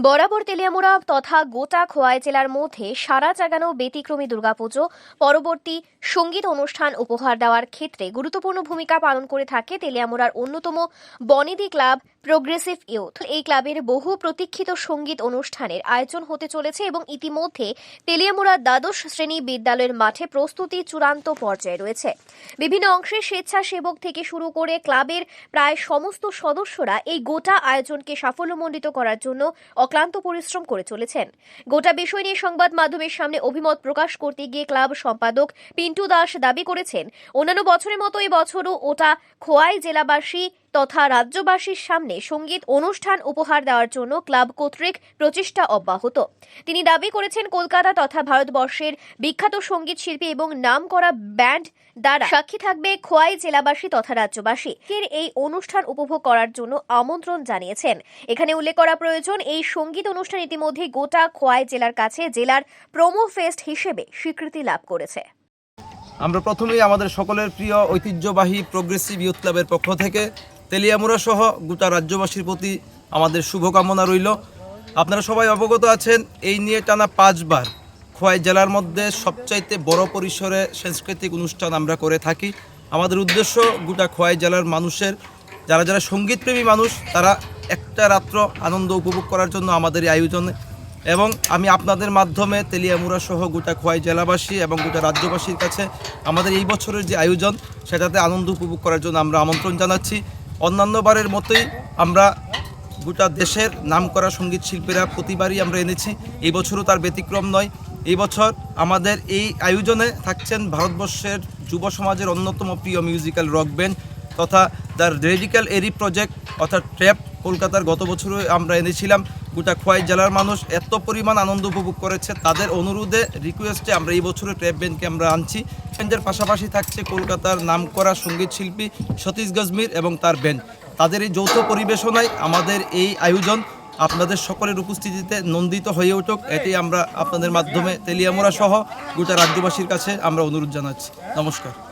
বরাবর তেলিয়ামুড়া তথা গোটা খোয়াই জেলার মধ্যে সারা জাগানো ব্যতিক্রমী দুর্গাপুজো, পরবর্তী সংগীত অনুষ্ঠান উপহার দেওয়ার ক্ষেত্রে গুরুত্বপূর্ণ ভূমিকা পালন করে থাকে তেলিয়ামুড়ার অন্যতম বনেদি ক্লাব প্রোগ্রেসিভ ইউথ এই ক্লাবের বহু প্রতীক্ষিত সংগীত অনুষ্ঠানের আয়োজন হতে চলেছে এবং ইতিমধ্যে তেলিয়ামুড়ার দ্বাদশ শ্রেণি বিদ্যালয়ের মাঠে প্রস্তুতি চূড়ান্ত পর্যায়ে রয়েছে। বিভিন্ন অংশে স্বেচ্ছাসেবক থেকে শুরু করে ক্লাবের প্রায় সমস্ত সদস্যরা এই গোটা আয়োজনকে সাফল্যমণ্ডিত করার জন্য অক্লান্ত পরিশ্রম করে চলেছেন। গোটা বিষয় নিয়ে সংবাদ মাধ্যমের সামনে অভিমত প্রকাশ করতে গিয়ে ক্লাব সম্পাদক পিন্টু দাস দাবি করেছেন, অন্যান্য বছরের মতো এবছরও ওটা খোয়াই জেলাবাসী তথা রাজ্যবাসীর সামনে সংগীত অনুষ্ঠান উপহার দেওয়ার জন্য ক্লাব কর্তৃক প্রচেষ্টা অব্যাহত। তিনি দাবি করেছেন, কলকাতা তথা ভারতবর্ষের বিখ্যাত সংগীত শিল্পী এবং নামকরা ব্যান্ড দ্বারা সাক্ষী থাকবে খোয়াই জেলাবাসী তথা রাজ্যবাসী। এর এই অনুষ্ঠান উপভোগ করার জন্য আমন্ত্রণ জানিয়েছেন। এখানে উল্লেখ করা প্রয়োজন, এই সংগীত অনুষ্ঠান ইতিমধ্যে গোটা খোয়াই জেলার কাছে জেলার প্রোমো ফেস্ট হিসেবে স্বীকৃতি লাভ করেছে। আমরা প্রথমেই আমাদের সকলের প্রিয় ঐতিহ্যবাহী প্রোগ্রেসিভ ইউথ ক্লাবের পক্ষ থেকে তেলিয়ামুড়া সহ গোটা রাজ্যবাসীর প্রতি আমাদের শুভকামনা রইল। আপনারা সবাই অবগত আছেন, এই নিয়ে টানা পাঁচবার খোয়াই জেলার মধ্যে সবচাইতে বড় পরিসরে সাংস্কৃতিক অনুষ্ঠান আমরা করে থাকি। আমাদের উদ্দেশ্য গোটা খোয়াই জেলার মানুষের, যারা যারা সঙ্গীতপ্রেমী মানুষ, তারা একটা রাত্র আনন্দ উপভোগ করার জন্য আমাদের এই আয়োজনে। এবং আমি আপনাদের মাধ্যমে তেলিয়ামুড়া সহ গোটা খোয়াই জেলাবাসী এবং গোটা রাজ্যবাসীর কাছে আমাদের এই বছরের যে আয়োজন, সেটাতে আনন্দ উপভোগ করার জন্য আমরা আমন্ত্রণ জানাচ্ছি। অন্যান্যবারের মতোই আমরা গোটা দেশের নামকরা সংগীত শিল্পীরা প্রতিবারই আমরা এনেছি। এই বছরও তার ব্যতিক্রম নয়। এই বছর আমাদের এই আয়োজনে থাকছেন ভারতবর্ষের যুব সমাজের অন্যতম প্রিয় মিউজিক্যাল রক ব্যান্ড তথা দ্য রেডিক্যাল এরি প্রজেক্ট অর্থাৎ ট্র্যাপ কলকাতার গত বছরও আমরা এনেছিলাম। গোটা খোয়াই জেলার মানুষ এত পরিমাণ আনন্দ উপভোগ করেছে, তাদের অনুরোধে রিকোয়েস্টে আমরা এই বছরের ট্র্যাপ ব্যান্ডকে আমরা আনছি। ব্যান্ডের পাশাপাশি থাকছে কলকাতার নামকরা সংগীত শিল্পী সতীশ গজমির এবং তার ব্যান্ড তাদের এই যৌথ পরিবেশনায় আমাদের এই আয়োজন আপনাদের সকলের উপস্থিতিতে নন্দিত হয়ে উঠুক। এটি আমরা আপনাদের মাধ্যমে তেলিয়ামোড়া সহ গোটা রাজ্যবাসীর কাছে আমরা অনুরোধ জানাচ্ছি। নমস্কার।